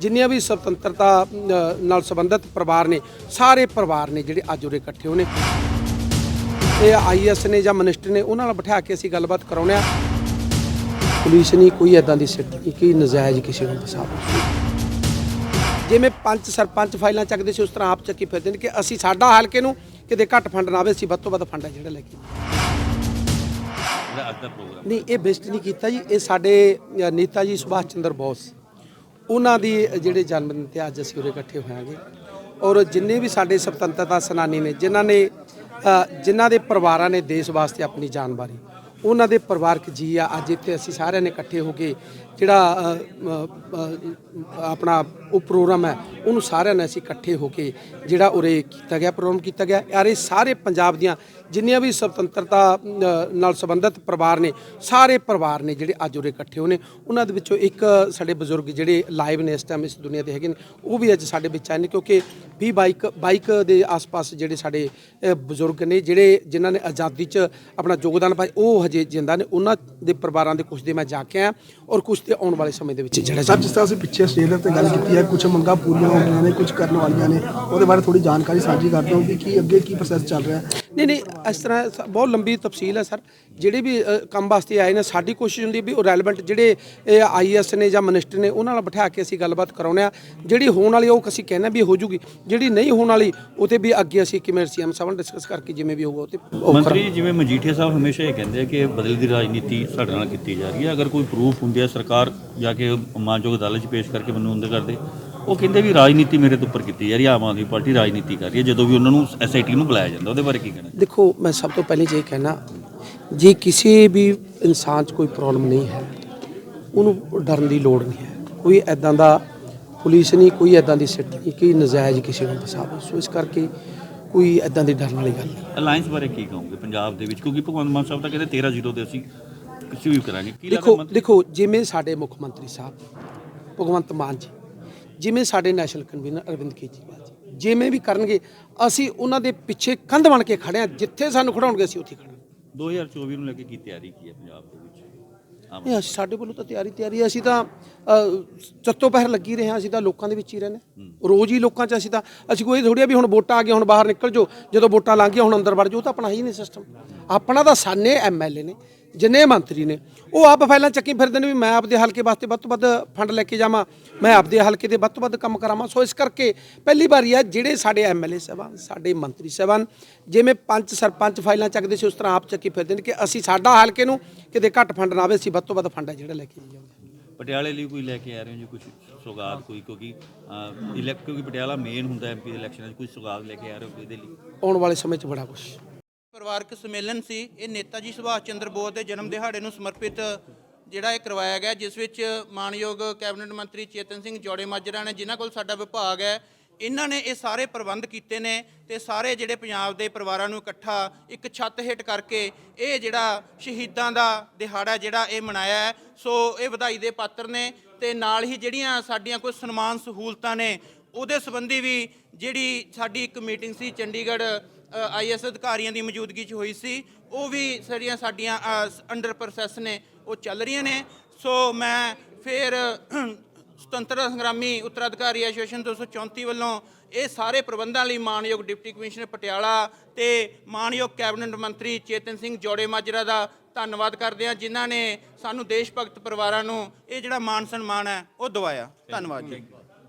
ਜਿੰਨੀਆਂ ਵੀ ਸੁਤੰਤਰਤਾ ਨਾਲ ਸੰਬੰਧਿਤ ਪਰਿਵਾਰ ਨੇ ਸਾਰੇ ਪਰਿਵਾਰ ਨੇ ਜਿਹੜੇ ਅੱਜ ਉਰੇ ਇਕੱਠੇ ਹੋਣੇ ਇਹ ਆਈਐਸ ਨੇ ਜਾਂ ਮਿਨਿਸਟਰ ਨੇ ਉਹਨਾਂ ਨਾਲ ਬਿਠਾ ਕੇ ਅਸੀਂ ਗੱਲਬਾਤ ਕਰਾਉਂਦੇ ਆ ਪੁਲਿਸ ਨਹੀਂ ਕੋਈ ਐਦਾਂ ਦੀ ਸਿੱਟ ਕਿ ਨਜਾਇਜ਼ ਕਿਸੇ ਨੂੰ ਫਸਾ ਜਿਵੇਂ ਪੰਚ ਸਰਪੰਚ ਫਾਈਲਾਂ ਚੱਕਦੇ ਸੀ ਉਸ ਤਰ੍ਹਾਂ ਆਪ ਚੱਕੀ ਫਿਰਦੇ ਨੇ ਕਿ ਅਸੀਂ ਸਾਡਾ ਹਲਕੇ ਨੂੰ ਕਿਤੇ ਘੱਟ ਫੰਡ ਨਾ ਆਵੇ ਅਸੀਂ ਵੱਧ ਤੋਂ ਵੱਧ ਫੰਡ ਹੈ ਜਿਹੜਾ ਲੈ ਕੇ। ਨਹੀਂ ਇਹ ਬੇਸਟ ਨਹੀਂ ਕੀਤਾ ਜੀ ਇਹ ਸਾਡੇ ਨੇਤਾ ਜੀ ਸੁਭਾਸ਼ ਚੰਦਰ ਬੋਸ। ਉਹਨਾਂ ਦੀ ਜਿਹੜੇ ਜਨਮ ਦਿਨ ਤੇ ਅੱਜ ਅਸੀਂ ਉਰੇ ਇਕੱਠੇ ਹੋਇਆਂਗੇ। ਔਰ ਜਿੰਨੇ ਵੀ ਸਾਡੇ ਸੁਤੰਤਰਤਾ ਸੈਨਾਨੀ ਨੇ ਜਿਨ੍ਹਾਂ ਨੇ ਅ, ਜਿਨ੍ਹਾਂ ਦੇ ਪਰਿਵਾਰਾਂ ਨੇ ਦੇਸ਼ ਵਾਸਤੇ ਆਪਣੀ ਜਾਨ ਵਾਰੀ ਉਹਨਾਂ ਦੇ ਪਰਿਵਾਰਕ ਜੀ ਆ ਅੱਜ ਇੱਥੇ ਅਸੀਂ ਸਾਰਿਆਂ ਨੇ ਇਕੱਠੇ ਹੋ ਕੇ ਜਿਹੜਾ ਆਪਣਾ ਉਹ ਪ੍ਰੋਗਰਾਮ ਹੈ, ਉਹਨੂੰ ਸਾਰਿਆਂ ਨੇ ਅਸੀਂ ਇਕੱਠੇ ਹੋ ਕੇ ਜਿਹੜਾ ਉਰੇ ਕੀਤਾ ਗਿਆ, ਪ੍ਰੋਗਰਾਮ ਕੀਤਾ ਗਿਆ। ਯਾਰ ਇਹ ਸਾਰੇ ਪੰਜਾਬ ਦੀਆਂ ਜਿੰਨੀਆਂ ਵੀ ਸੁਤੰਤਰਤਾ ਨਾਲ ਸੰਬੰਧਿਤ ਪਰਿਵਾਰ ਨੇ, ਸਾਰੇ ਪਰਿਵਾਰ ਨੇ ਜਿਹੜੇ ਅੱਜ ਉਰੇ ਇਕੱਠੇ ਹੋਏ ਨੇ, ਉਹਨਾਂ ਦੇ ਵਿੱਚੋਂ ਇੱਕ ਸਾਡੇ ਬਜ਼ੁਰਗ ਜਿਹੜੇ ਲਾਈਵ ਨੇ ਇਸ ਟਾਈਮ ਇਸ ਦੁਨੀਆ ਤੇ ਹੈਗੇ ਨੇ, ਉਹ ਵੀ ਅੱਜ ਸਾਡੇ ਵਿੱਚ ਆਏ ਨੇ, ਕਿਉਂਕਿ 20 ਬਾਈਕ ਬਾਈਕ ਦੇ ਆਸ-ਪਾਸ ਜਿਹੜੇ ਸਾਡੇ ਬਜ਼ੁਰਗ ਨੇ, ਜਿਹੜੇ ਜਿਨ੍ਹਾਂ ਨੇ ਆਜ਼ਾਦੀ 'ਚ ਆਪਣਾ ਯੋਗਦਾਨ ਪਾਇਆ, ਉਹ ਹਜੇ ਜਿੰਦਾ ਨੇ, ਉਹਨਾਂ ਦੇ ਪਰਿਵਾਰਾਂ ਦੇ ਕੁਝ ਦੇ ਮੈਂ ਜਾ ਕੇ ਆਇਆ ਔਰ ਕੁਝ ਦੇ ਆਉਣ ਵਾਲੇ ਸਮੇਂ ਦੇ ਵਿੱਚ ਜਿਹੜਾ ਸਰ ਜਿਸ ਤਰ੍ਹਾਂ ਅਸੀਂ ਪਿੱਛੇ ਸਟੇਜ ਤੇ ਗੱਲ ਕੀਤੀ ਹੈ ਕੁਝ ਮੰਗਾਂ ਪੂਰੀਆਂ ਹੋ ਗਈਆਂ ਨੇ ਕੁਝ ਕਰਨ ਵਾਲੀਆਂ ਨੇ ਉਹਦੇ ਬਾਰੇ ਥੋੜੀ ਜਾਣਕਾਰੀ ਸਾਂਝੀ ਕਰਦੇ ਹੋ ਕਿ ਕੀ ਅੱਗੇ ਕੀ ਪ੍ਰੋਸੈਸ ਚੱਲ ਰਿਹਾ ਹੈ। ਨਹੀਂ ਨਹੀਂ ਇਸ ਤਰ੍ਹਾਂ ਸ- ਬਹੁਤ ਲੰਬੀ ਤਫਸੀਲ ਹੈ ਸਰ। ਜਿਹੜੇ ਵੀ ਅ, ਕੰਮ ਵਾਸਤੇ ਆਏ ਨੇ ਸਾਡੀ ਕੋਸ਼ਿਸ਼ ਹੁੰਦੀ ਹੈ ਵੀ ਉਹ ਰੈਲੇਵੈਂਟ ਜਿਹੜੇ ਆਈਐਸ ਨੇ ਜਾਂ ਮਿਨਿਸਟਰ ਨੇ ਉਹਨਾਂ ਨਾਲ ਬਿਠਾ ਕੇ ਅਸੀਂ ਗੱਲਬਾਤ ਕਰਾਉਂਦੇ ਆ ਜਿਹੜੀ ਹੋਣ ਵਾਲੀ ਉਹ ਅਸੀਂ ਕਹਿੰਦੇ ਵੀ ਹੋ ਜੂਗੀ। ਜਿਹੜੀ ਨਹੀਂ ਹੋਣ ਵਾਲੀ ਉਹ ਤੇ ਵੀ ਅੱਗੇ ਅਸੀਂ ਕਿਵੇਂ ਸੀਐਮ ਸਾਹਿਬ ਨਾਲ ਡਿਸਕਸ ਕਰਕੇ ਜਿਵੇਂ ਵੀ ਹੋਊਗਾ ਉਹ ਤੇ ਉਹ ਮੰਤਰੀ ਜਿਵੇਂ ਮਜੀਠੀਆ ਸਾਹਿਬ ਹਮੇਸ਼ਾ ਇਹ ਕਹਿੰਦੇ ਆ ਕਿ ਬਦਲ ਦੀ ਰਾਜਨੀਤੀ ਸਾਡੇ ਨਾਲ ਕੀਤੀ ਜਾ ਰਹੀ ਹੈ। ਅਗਰ ਕੋਈ ਪ੍ਰੂਫ ਹੁੰਦੀ ਹੈ ਸਰਕਾਰ ਜਾ ਕੇ ਮਾਨਯੋਗ ਅਦਾਲਤ 'ਚ ਪੇਸ਼ ਕਰਕੇ ਮੈਨੂੰ ਅੰਦਰ ਕਰਦੇ ਉਹ ਕਹਿੰਦੇ ਵੀ ਰਾਜਨੀਤੀ ਮੇਰੇ ਤੋਂ ਉੱਪਰ ਕੀਤੀ ਜਾ ਰਹੀ ਹੈ ਆਮ ਆਦਮੀ ਪਾਰਟੀ ਰਾਜਨੀਤੀ ਕਰ ਰਹੀ ਹੈ ਜਦੋਂ ਵੀ ਉਹਨਾਂ ਨੂੰ ਐਸਆਈਟੀ ਨੂੰ ਬੁਲਾਇਆ ਜਾਂਦਾ ਉਹਦੇ ਬਾਰੇ ਕੀ ਕਹਿਣਾ? ਦੇਖੋ ਮੈਂ ਸਭ ਤੋਂ ਪਹਿਲੇ ਜੇ ਕਹਿਣਾ ਜੇ ਕਿਸੇ ਵੀ ਇਨਸਾਨ 'ਚ ਕੋਈ ਪ੍ਰੋਬਲਮ ਨਹੀਂ ਹੈ ਉਹਨੂੰ ਡਰਨ ਦੀ ਲੋੜ ਨਹੀਂ ਹੈ। ਕੋਈ ਐਦਾਂ ਦਾ ਪੁਲਿਸ ਨਹੀਂ ਕੋਈ ਐਦਾਂ ਦੀ ਸਿੱਟ ਨਹੀਂ ਕਿ ਨਜਾਇਜ਼ ਕਿਸੇ ਨੂੰ ਫਸਾਵੇ ਸੋ ਇਸ ਕਰਕੇ ਕੋਈ ਐਦਾਂ ਦੀ ਡਰਨ ਵਾਲੀ ਗੱਲ ਨਹੀਂ। ਅਲਾਈਅੰਸ ਬਾਰੇ ਕੀ ਕਹੋਗੇ ਪੰਜਾਬ ਦੇ ਵਿੱਚ? ਕਿਉਂਕਿ ਭਗਵੰਤ ਮਾਨ ਸਾਹਿਬ ਤਾਂ ਕਹਿੰਦੇ 13 ਜ਼ੀਰੋ ਤੇ ਅਸੀਂ ਸਵੀਪ ਕਰਾਂਗੇ। ਕੀ ਲੱਗਦਾ ਦੇਖੋ ਮੰਤਰੀ? ਦੇਖੋ ਜਿਵੇਂ ਸਾਡੇ ਮੁੱਖ ਮੰਤਰੀ ਸਾਹਿਬ ਭਗਵੰਤ ਮਾਨ ਜੀ ਜਿਵੇਂ ਸਾਡੇ ਨੈਸ਼ਨਲ ਕਨਵੀਨਰ ਅਰਵਿੰਦ ਕੇਜਰੀਵਾਲ ਜੀ ਜਿਵੇਂ ਵੀ ਕਰਨਗੇ ਅਸੀਂ ਉਹਨਾਂ ਦੇ ਪਿੱਛੇ ਕੰਧ ਬਣ ਕੇ ਖੜੇ ਆ ਜਿੱਥੇ ਸਾਨੂੰ ਖੜਾਉਣਗੇ ਅਸੀਂ ਉੱਥੇ ਖੜਾਂਗੇ 2024 ਨੂੰ ਲੈ ਕੇ ਕੀ ਤਿਆਰੀ ਕੀ ਹੈ ਪੰਜਾਬ ਦੇ ਵਿੱਚ? ਨਹੀਂ ਅਸੀਂ ਸਾਡੇ ਵੱਲੋਂ ਤਾਂ ਤਿਆਰੀ ਤਿਆਰੀ। ਅਸੀਂ ਤਾਂ ਚੱਤੋ ਪਹਿਰ ਲੱਗੀ ਰਹੇ ਹਾਂ ਅਸੀਂ ਤਾਂ ਲੋਕਾਂ ਦੇ ਵਿੱਚ ਹੀ ਰਹਿੰਦੇ ਰੋਜ਼ ਹੀ ਲੋਕਾਂ 'ਚ ਅਸੀਂ ਤਾਂ ਅਸੀਂ ਕੋਈ ਥੋੜੀ ਆ ਵੀ ਹੁਣ ਵੋਟਾਂ ਆ ਗਈਆਂ ਹੁਣ ਬਾਹਰ ਨਿਕਲ ਜਾਓ ਜਦੋਂ ਵੋਟਾਂ ਲੰਘ ਗਈਆਂ ਹੁਣ ਅੰਦਰ ਵੜ ਜਾਓ ਤਾਂ ਆਪਣਾ ਹੀ ਨਹੀਂ ਸਿਸਟਮ ਆਪਣਾ ਤਾਂ ਸਾਨੇ ਐਮਐਲਏ ਨੇ ਜਿੰਨੇ ਮੰਤਰੀ ਨੇ ਉਹ ਆਪ ਫਾਈਲਾਂ ਚੱਕੀ ਫਿਰਦੇ ਨੇ ਵੀ ਮੈਂ ਆਪਦੇ ਹਲਕੇ ਵਾਸਤੇ ਵੱਧ ਤੋਂ ਵੱਧ ਫੰਡ ਲੈ ਕੇ ਜਾਵਾਂ ਮੈਂ ਆਪਦੇ ਹਲਕੇ ਦੇ ਵੱਧ ਤੋਂ ਵੱਧ ਕੰਮ ਕਰਾਵਾਂ। ਸੋ ਇਸ ਕਰਕੇ ਪਹਿਲੀ ਵਾਰੀ ਆ ਜਿਹੜੇ ਸਾਡੇ ਐਮਐਲਏ ਸਾਹਿਬਾਨ ਸਾਡੇ ਮੰਤਰੀ ਸਾਹਿਬਾਨ ਜਿਵੇਂ ਪੰਚ ਸਰਪੰਚ ਫਾਈਲਾਂ ਚੱਕਦੇ ਸੀ ਉਸ ਤਰ੍ਹਾਂ ਆਪ ਚੱਕੀ ਫਿਰਦੇ ਨੇ ਕਿ ਅਸੀਂ ਸਾਡਾ ਹਲਕੇ ਨੂੰ ਕਿਤੇ ਘੱਟ ਫੰਡ ਨਾ ਆਵੇ ਅਸੀਂ ਵੱਧ ਤੋਂ ਵੱਧ ਫੰਡ ਹੈ ਜਿਹੜਾ ਲੈ ਕੇ ਜਾਵਾਂਗੇ ਪਟਿਆਲੇ ਲਈ ਕੋਈ ਲੈ ਕੇ ਆ ਰਹੇ ਹੋ ਜੀ ਕੁਝ ਸੁਗਾਤ ਕੋਈ? ਕਿਉਂਕਿ ਇਲੈਕਟ ਕਿਉਂਕਿ ਪਟਿਆਲਾ ਮੇਨ ਹੁੰਦਾ ਐਮਪੀ ਦੇ ਇਲੈਕਸ਼ਨਾਂ 'ਚ ਕੋਈ ਸੁਗਾਤ ਲੈ ਕੇ ਆ ਰਹੇ ਹੋ ਇਹਦੇ ਲਈ? ਆਉਣ ਵਾਲੇ ਸਮੇਂ 'ਚ ਬੜਾ ਕੁਝ ਪਰਿਵਾਰਕ ਸੰਮੇਲਨ ਸੀ। ਇਹ ਨੇਤਾ ਜੀ ਸੁਭਾਸ਼ ਚੰਦਰ ਬੋਸ ਦੇ ਜਨਮ ਦਿਹਾੜੇ ਨੂੰ ਸਮਰਪਿਤ ਜਿਹੜਾ ਇਹ ਕਰਵਾਇਆ ਗਿਆ, ਜਿਸ ਵਿੱਚ ਮਾਨਯੋਗ ਕੈਬਨਿਟ ਮੰਤਰੀ ਚੇਤਨ ਸਿੰਘ ਜੋੜੇ ਮਾਜਰਾ ਨੇ, ਜਿਨ੍ਹਾਂ ਕੋਲ ਸਾਡਾ ਵਿਭਾਗ ਹੈ, ਇਹਨਾਂ ਨੇ ਇਹ ਸਾਰੇ ਪ੍ਰਬੰਧ ਕੀਤੇ ਨੇ ਤੇ ਸਾਰੇ ਜਿਹੜੇ ਪੰਜਾਬ ਦੇ ਪਰਿਵਾਰਾਂ ਨੂੰ ਇਕੱਠਾ ਇੱਕ ਛੱਤ ਹੇਠ ਕਰਕੇ ਇਹ ਜਿਹੜਾ ਸ਼ਹੀਦਾਂ ਦਾ ਦਿਹਾੜਾ ਜਿਹੜਾ ਇਹ ਮਨਾਇਆ ਹੈ, ਸੋ ਇਹ ਵਧਾਈ ਦੇ ਪਾਤਰ ਨੇ ਤੇ ਨਾਲ ਹੀ ਜਿਹੜੀਆਂ ਸਾਡੀਆਂ ਕੋਈ ਸਨਮਾਨ ਸਹੂਲਤਾਂ ਨੇ ਉਹਦੇ ਸੰਬੰਧੀ ਵੀ ਜਿਹੜੀ ਸਾਡੀ ਇੱਕ ਮੀਟਿੰਗ ਸੀ ਚੰਡੀਗੜ੍ਹ ਆਈਐਸ ਅਧਿਕਾਰੀਆਂ ਦੀ ਮੌਜੂਦਗੀ 'ਚ ਹੋਈ ਸੀ, ਉਹ ਵੀ ਸਾਡੀਆਂ ਸਾਡੀਆਂ ਅੰਡਰ ਪ੍ਰੋਸੈਸ ਨੇ, ਉਹ ਚੱਲ ਰਹੀਆਂ ਨੇ। ਸੋ ਮੈਂ ਫਿਰ ਸੁਤੰਤਰਤਾ ਸੰਗਰਾਮੀ ਉੱਤਰਾਧਿਕਾਰੀ ਐਸੋਸੀਏਸ਼ਨ 234 ਵੱਲੋਂ ਇਹ ਸਾਰੇ ਪ੍ਰਬੰਧਾਂ ਲਈ ਮਾਨਯੋਗ ਡਿਪਟੀ ਕਮਿਸ਼ਨਰ ਪਟਿਆਲਾ ਤੇ ਮਾਨਯੋਗ ਕੈਬਨਿਟ ਮੰਤਰੀ ਚੇਤਨ ਸਿੰਘ ਜੋੜੇ ਮਾਜਰਾ ਦਾ ਧੰਨਵਾਦ ਕਰਦੇ ਹਾਂ, ਜਿਨ੍ਹਾਂ ਨੇ ਸਾਨੂੰ ਦੇਸ਼ ਭਗਤ ਪਰਿਵਾਰਾਂ ਨੂੰ ਇਹ ਜਿਹੜਾ ਮਾਨ ਸਨਮਾਨ ਹੈ, ਉਹ ਦਵਾਇਆ। ਧੰਨਵਾਦ ਜੀ।